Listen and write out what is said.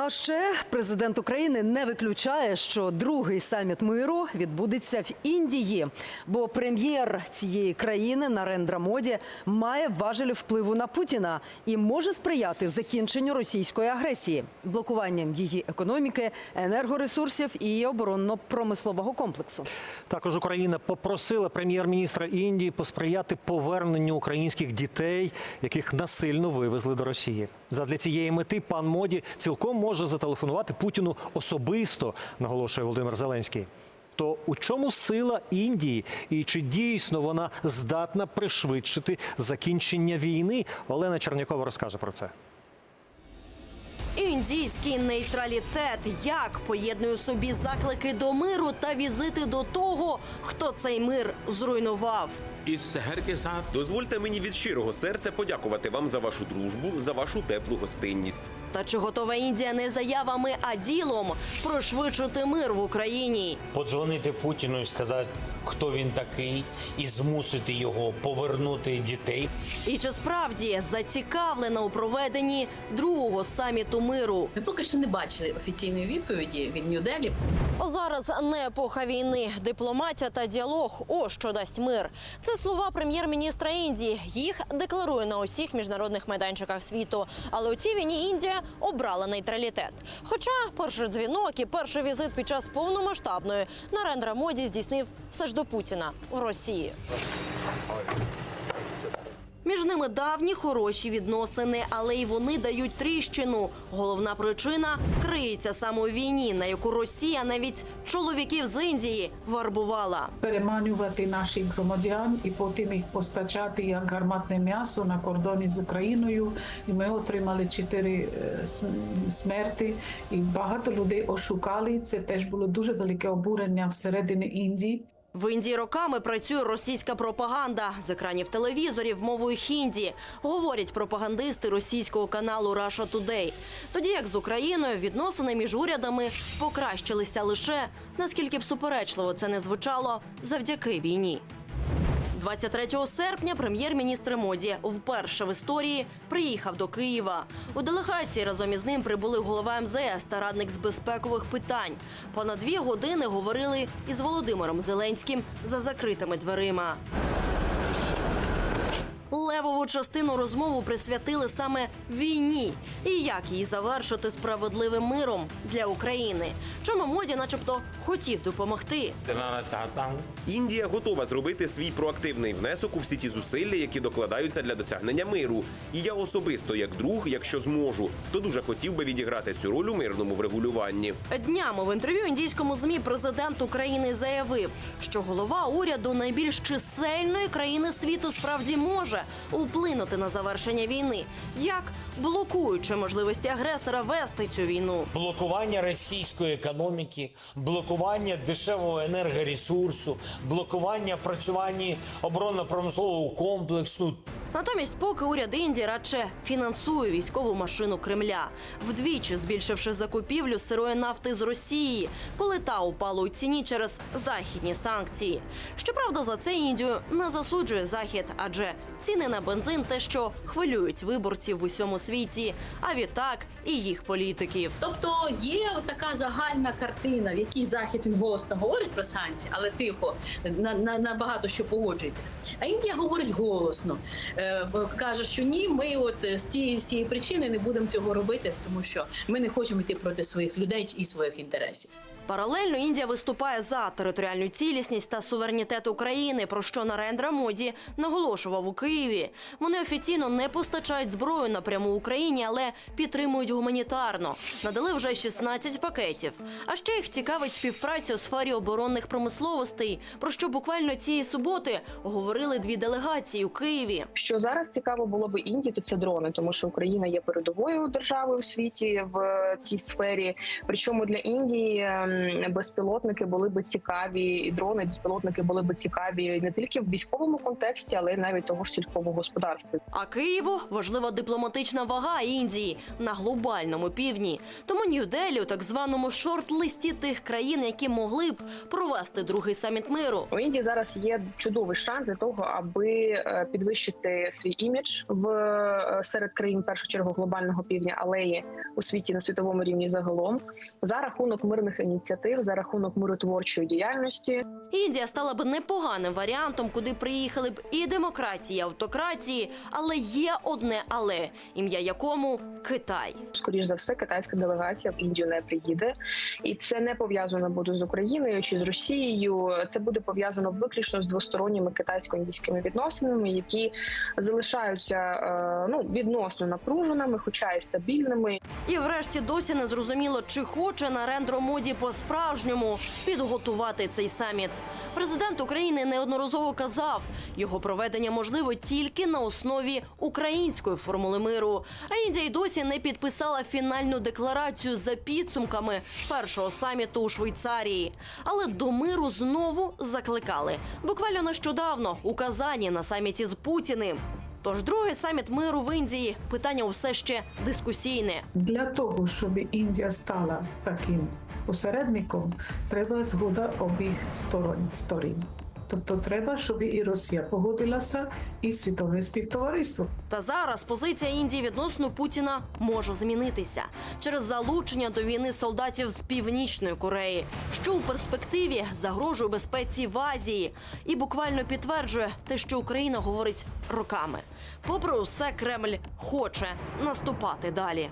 А ще президент України не виключає, що другий саміт миру відбудеться в Індії, бо прем'єр цієї країни Нарендра Моді має важелі впливу на Путіна і може сприяти закінченню російської агресії, блокуванням її економіки, енергоресурсів і оборонно-промислового комплексу. Також Україна попросила прем'єр-міністра Індії посприяти поверненню українських дітей, яких насильно вивезли до Росії. Задля цієї мети пан Моді цілком може зателефонувати Путіну особисто, наголошує Володимир Зеленський. То у чому сила Індії і чи дійсно вона здатна пришвидшити закінчення війни? Олена Чернякова розкаже про це. Індійський нейтралітет як поєднує собі заклики до миру та візити до того, хто цей мир зруйнував. Дозвольте мені від щирого серця подякувати вам за вашу дружбу, за вашу теплу гостинність. Та чи готова Індія не заявами, а ділом прошвидшити мир в Україні? Подзвонити Путіну і сказати хто він такий, і змусити його повернути дітей. І чи справді зацікавлена у проведенні другого саміту миру? Ми поки що не бачили офіційної відповіді від Нью-Делі. Зараз не епоха війни, дипломатія та діалог. О, що дасть мир. Це слова прем'єр-міністра Індії. Їх декларує на усіх міжнародних майданчиках світу. Але у цій війні Індія обрала нейтралітет. Хоча перший дзвінок і перший візит під час повномасштабної Нарендра Моді здійснив все ж до Путіна в Росії. Між ними давні хороші відносини, але й вони дають тріщину. Головна причина криється саме у війні, на яку Росія навіть чоловіків з Індії вербувала. переманювати наших громадян і потім їх постачати як гарматне м'ясо на кордоні з Україною. І ми отримали чотири е, см- смерті, і багато людей ошукали. Це теж було дуже велике обурення всередині Індії. В Індії роками працює російська пропаганда з екранів телевізорів мовою хінді. Говорять пропагандисти російського каналу Russia Today. Тоді як з Україною відносини між урядами покращилися лише наскільки б суперечливо це не звучало завдяки війні. 23 серпня прем'єр-міністр Моді вперше в історії приїхав до Києва. У делегації разом із ним прибули голова МЗС та радник з безпекових питань. Понад дві години говорили із Володимиром Зеленським за закритими дверима левову частину розмову присвятили саме війні і як її завершити справедливим миром для України. Чому моді, начебто, хотів допомогти. Індія готова зробити свій проактивний внесок у всі ті зусилля, які докладаються для досягнення миру. І я особисто, як друг, якщо зможу, то дуже хотів би відіграти цю роль у мирному врегулюванні. Днями в інтерв'ю індійському змі президент України заявив, що голова уряду найбільш чисельної країни світу справді може вплинути на завершення війни, як блокуючи можливості агресора вести цю війну. Блокування російської економіки, блокування дешевого енергоресурсу, блокування працювання оборонно-промислового комплексу. Натомість, поки уряд Індії радше фінансує військову машину Кремля, вдвічі збільшивши закупівлю сирої нафти з Росії, коли та упала у ціні через західні санкції. Щоправда, за це Індію не засуджує захід, адже ціни на бензин те, що хвилюють виборців в усьому світі, а відтак і їх політиків. Тобто є така загальна картина, в якій захід він голосно говорить про санкції, але тихо на, на, на багато що погоджується. А Індія говорить голосно, каже, що ні, ми от е, з цієї причини не будемо цього робити, тому що ми не хочемо йти проти своїх людей і своїх інтересів. Паралельно Індія виступає за територіальну цілісність та суверенітет України, про що Нарендра Моді наголошував у Києві. Вони офіційно не постачають зброю напряму Україні, але підтримують гуманітарно. Надали вже 16 пакетів. А ще їх цікавить співпраця у сфері оборонних промисловостей, про що буквально цієї суботи говорили дві делегації у Києві. Що зараз цікаво було б Індії, то це дрони, тому що Україна є передовою державою у світі в цій сфері. Причому для Індії ем, безпілотники були би цікаві, і дрони безпілотники були би цікаві не тільки в військовому контексті, але й навіть того ж сільського господарства. А Києву важлива дипломатична вага Індії на глобальному півдні. Тому Нью-Делі у так званому шорт-листі тих країн, які могли б провести другий саміт миру. У Індії зараз є чудовий шанс для того, аби е, підвищити свій імідж в е, серед країн першу чергу глобального півдня, але й у світі на світовому рівні загалом за рахунок мирних ініціатив, за рахунок миротворчої діяльності. Індія стала б непоганим варіантом, куди приїхали б і демократії, і автократії, але є одне але, ім'я якому Китай. Скоріш за все, китайська делегація в Індію не приїде, і це не пов'язано буде з Україною чи з Росією. Це буде пов'язано виключно з двосторонніми китайсько-індійськими відносинами, які залишаються е, ну відносно напруженими, хоча й стабільними. І врешті досі не зрозуміло, чи хоче Нарендро Моді по-справжньому підготувати цей саміт. Президент України неодноразово казав, його проведення можливо тільки на основі української формули миру. А Індія й досі не підписала фінальну декларацію за підсумками першого саміту у Швейцарії. Але до миру знову закликали. Буквально нещодавно у Казані на саміті з Путіним. Тож другий саміт миру в Індії питання все ще дискусійне. Для того, щоб Індія стала таким посередником, треба згода обох сторон сторін. Тобто треба, щоб і Росія погодилася, і світове співтовариство. Та зараз позиція Індії відносно Путіна може змінитися через залучення до війни солдатів з північної Кореї, що у перспективі загрожує безпеці в Азії і буквально підтверджує те, що Україна говорить роками. Попри усе, Кремль хоче наступати далі.